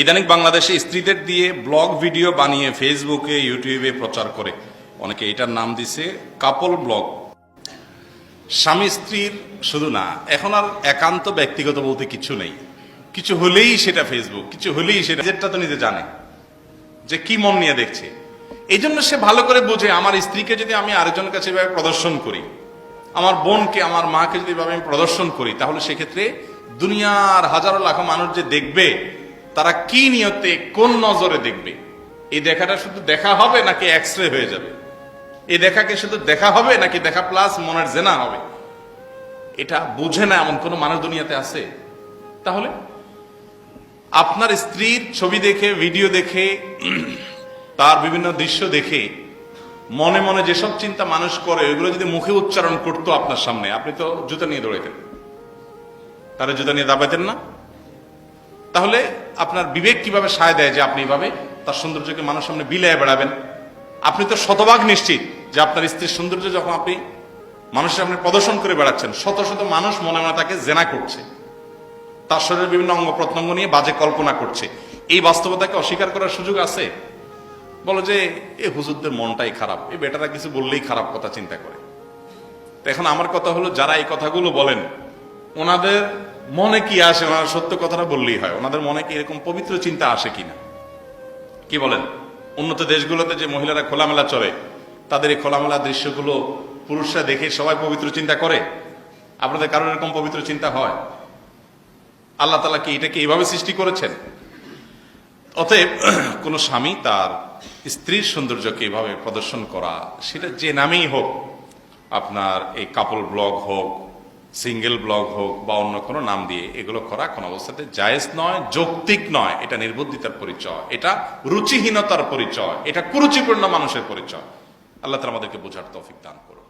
ইদানিং বাংলাদেশে স্ত্রীদের দিয়ে ব্লগ ভিডিও বানিয়ে ফেসবুকে, ইউটিউবে প্রচার করে। অনেকে এটার নাম দিছে কাপল ব্লগ। স্বামী স্ত্রীর শুধু না, এখন আর একান্ত ব্যক্তিগত বলতে কিছু নেই। কিছু হলেই সেটা ফেসবুক, কিছু হলেই সেটা। নিজেরটা তো নিজে জানে যে কি মন নিয়ে দেখছে। এই জন্য সে ভালো করে বোঝে, আমার স্ত্রীকে যদি আমি আরেকজনের কাছে এভাবে প্রদর্শন করি, আমার বোনকে, আমার মাকে যদি এভাবে আমি প্রদর্শন করি, তাহলে সেক্ষেত্রে দুনিয়ার হাজারো লাখো মানুষ যে দেখবে তারা কি নিয়তে কোন নজরে দেখবে? এই দেখাটা শুধু দেখা হবে নাকি এক্স রে হয়ে যাবে? এই দেখাকে শুধু দেখা হবে নাকি দেখা প্লাস মনের জেনা হবে? এটা বুঝে না এমন কোন মানুষ দুনিয়াতে আছে? তাহলে আপনার স্ত্রীর ছবি দেখে ভিডিও দেখে, তার বিভিন্ন দৃশ্য দেখে, মনে মনে যেসব চিন্তা মানুষ করে, ওইগুলো যদি মুখে উচ্চারণ করতো আপনার সামনে, আপনি তো জুতা নিয়ে দৌড়াইতেন। তারা জুতা নিয়ে দাবাইতেন না? তাহলে আপনার বিবেক কীভাবে সায় দেয় যে আপনি এভাবে? তার সৌন্দর্যকে মানুষ সামনে বিলায় বেড়াবেন। আপনি তো শতভাগ নিশ্চিত যে আপনার স্ত্রীর সৌন্দর্য যখন আপনি মানুষের সামনে প্রদর্শন করে বেড়াচ্ছেন, শত শত মানুষ মনে মনে তাকে জেনা করছে। তার শরীরের বিভিন্ন অঙ্গ প্রত্যঙ্গ নিয়ে বাজে কল্পনা করছে। এই বাস্তবতাকে অস্বীকার করার সুযোগ আছে? বলো যে, এ হুজুরদের মনটাই খারাপ। এই বেটারা কিছু বললেই খারাপ কথা চিন্তা করে। তো এখন আমার কথা হলো, যারা এই কথাগুলো বলেন, ওনাদের মনে কি আসে? ওনারা সত্য কথাটা বললেই হয়। ওনাদের মনে কি এরকম পবিত্র চিন্তা আসে কিনা? কি বলেন? উন্নত দেশগুলোতে যে মহিলারা খোলামেলা চলে, তাদের এই খোলামেলা দৃশ্যগুলো পুরুষরা দেখে সবাই পবিত্র চিন্তা করে? আপনাদের কারোর এরকম পবিত্র চিন্তা হয়? আল্লাহ তালা কি এটাকে এইভাবে সৃষ্টি করেছেন? অতএব কোন স্বামী তার স্ত্রীর সৌন্দর্যকে এভাবে প্রদর্শন করা, সেটা যে নামেই হোক, আপনার এই কাপল ব্লগ হোক সিঙ্গেল ব্লগ হোক বা অন্য কোনো নাম দিয়ে এগুলো করা কোনো অবস্থাতে জায়েজ নয়, যৌক্তিক নয়। এটা নির্বুদ্ধিতার পরিচয়, এটা রুচিহীনতার পরিচয়, এটা কুরুচিপূর্ণ মানুষের পরিচয়। আল্লাহ তালা আমাদেরকে বোঝার তৌফিক দান করুন